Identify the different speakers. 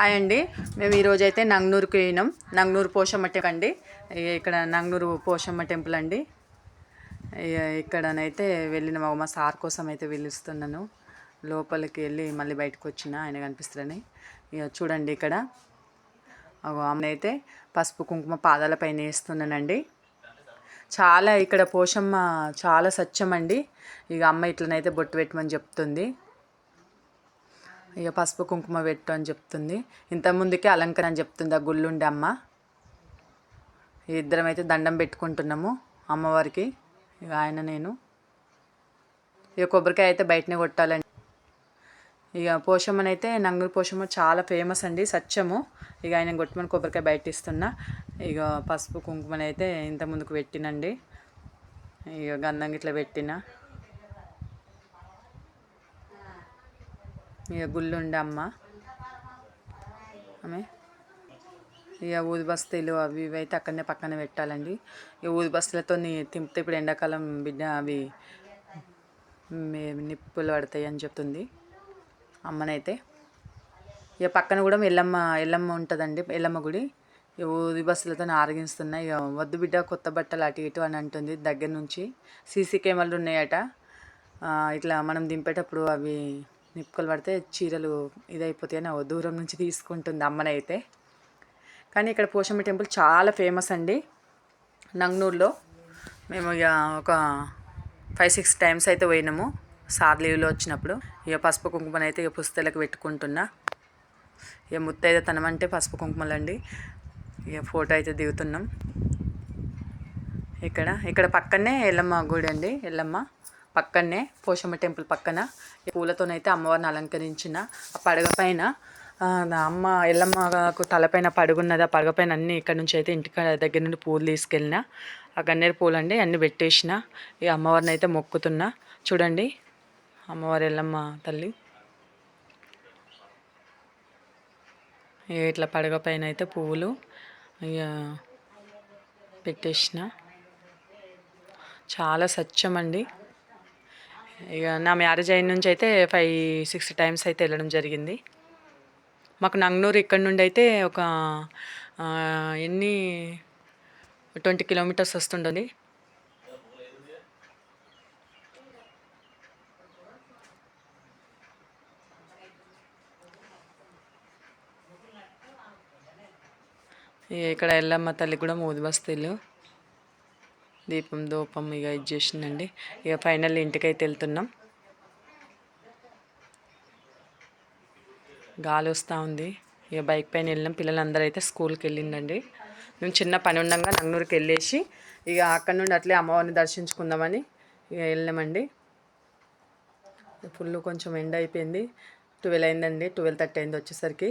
Speaker 1: Hi అండి. మేము ఈరోజు అయితే నంగనూరుకి పోయినాం. నంగనూరు పోషమ్మ టెంపుల్ అండి. ఇక్కడ నంగనూరు పోషమ్మ టెంపుల్ అండి. ఇక్కడనైతే వెళ్ళిన. మా- సార్ కోసం అయితే పిలుస్తున్నాను. లోపలికి వెళ్ళి మళ్ళీ బయటకు వచ్చిన ఆయన కనిపిస్తారని ఇక చూడండి ఇక్కడ. ఆమెనైతే అయితే పసుపు కుంకుమ పాదాల పైన వేస్తున్నానండి. చాలా ఇక్కడ పోషమ్మ చాలా సత్యం అండి. ఇక అమ్మ ఇట్లనైతే బొట్టు పెట్టమని చెప్తుంది. ఇక పసుపు కుంకుమ పెట్టు అని చెప్తుంది. ఇంత ముందుకే అలంకరణ అని చెప్తుంది ఆ గుళ్ళుండి అమ్మ. ఇద్దరం అయితే దండం పెట్టుకుంటున్నాము అమ్మవారికి ఇక ఆయన నేను. ఇక కొబ్బరికాయ అయితే బయటనే కొట్టాలండి. ఇక పోషమ్మనైతే నంగూరు పోషమ్మ చాలా ఫేమస్ అండి సత్యము. ఇక ఆయన కొట్టమని కొబ్బరికాయ బయట ఇస్తున్నా ఇక పసుపు కుంకుమనైతే ఇంత ముందుకు పెట్టినండి. ఇక గంధం ఇట్లా పెట్టిన. ఇక గుళ్ళుండే అమ్మ. ఆమె ఇక ఊది బస్తీలు అవి ఇవి అయితే అక్కడనే పక్కన పెట్టాలండి. ఇక ఊది బస్తీలతో తింపితే ఇప్పుడు ఎండాకాలం బిడ్డ అవి నిప్పులు పడతాయి అని చెప్తుంది అమ్మనైతే. ఇక పక్కన కూడా ఎల్లమ్మ ఎల్లమ్మ ఉంటుందండి ఎల్లమ్మ గుడి. ఊది బస్సులతో ఆరగిస్తున్నా. ఇక వద్దు బిడ్డ కొత్త బట్టలు అటు ఇటు అని అంటుంది దగ్గర నుంచి. సీసీ కెమెరాలు ఉన్నాయట. ఇట్లా మనం దింపేటప్పుడు అవి నిప్పుకలు పడితే చీరలు ఇదైపోతాయి అని ఓ దూరం నుంచి తీసుకుంటుంది అమ్మనైతే. కానీ ఇక్కడ పోషమ్మ టెంపుల్ చాలా ఫేమస్ అండి. నంగనూరులో మేము ఇక ఒక ఫైవ్ సిక్స్ టైమ్స్ అయితే పోయినాము. సార్ లీవ్లో వచ్చినప్పుడు. ఇక పసుపు కుంకుమను అయితే ఇక పుస్తలకు పెట్టుకుంటున్నా. ఇక ముత్తైతే తనమంటే పసుపు కుంకుమలండి. ఇక ఫోటో అయితే దిగుతున్నాం. ఇక్కడ ఇక్కడ పక్కనే ఎల్లమ్మ గుడి అండి ఎల్లమ్మ. పక్కనే పోషమ్మ టెంపుల్ పక్కన ఈ పూలతోనైతే అమ్మవారిని అలంకరించిన ఆ పడగ పైన అమ్మ ఎల్లమ్మకు తలపైన పడుగున్నది ఆ పడగ పైన అన్ని ఇక్కడ నుంచి అయితే ఇంటి దగ్గర నుండి పూలు తీసుకెళ్ళిన ఆ గన్నేరు పూలు అండి అన్ని పెట్టేసిన ఈ అమ్మవారిని అయితే మొక్కుతున్నా. చూడండి అమ్మవారి ఎల్లమ్మ తల్లి. ఇట్లా పడగ పైన అయితే పువ్వులు ఇక పెట్టేసిన. చాలా సత్యం అండి ఇక నా మ్యారేజ్ అయిన నుంచి అయితే ఫైవ్ సిక్స్ టైమ్స్ అయితే వెళ్ళడం జరిగింది. మాకు నంగనూరు ఇక్కడ నుండి అయితే ఒక ఎన్ని ట్వంటీ కిలోమీటర్స్ వస్తుంటుంది ఇక్కడ ఎల్లమ్మ తల్లి కూడా మూది బస్తీలు. దీపం దూపం ఇక ఇది చేసిందండి. ఇక ఫైనల్ ఇంటికైతే వెళ్తున్నాం. గాలి వస్తూ ఉంది. ఇక బైక్ పైన వెళ్ళినాం. పిల్లలందరూ అయితే స్కూల్కి వెళ్ళిందండి. మేము చిన్న పని ఉండగా నంగనూరుకి వెళ్ళేసి ఇక అక్కడ నుండి అట్లే అమ్మవారిని దర్శించుకుందామని ఇక వెళ్ళామండి. ఫుల్ కొంచెం ఎండ్ అయిపోయింది. ట్వెల్వ్ అయిందండి. ట్వెల్వ్ థర్టీ అయింది వచ్చేసరికి.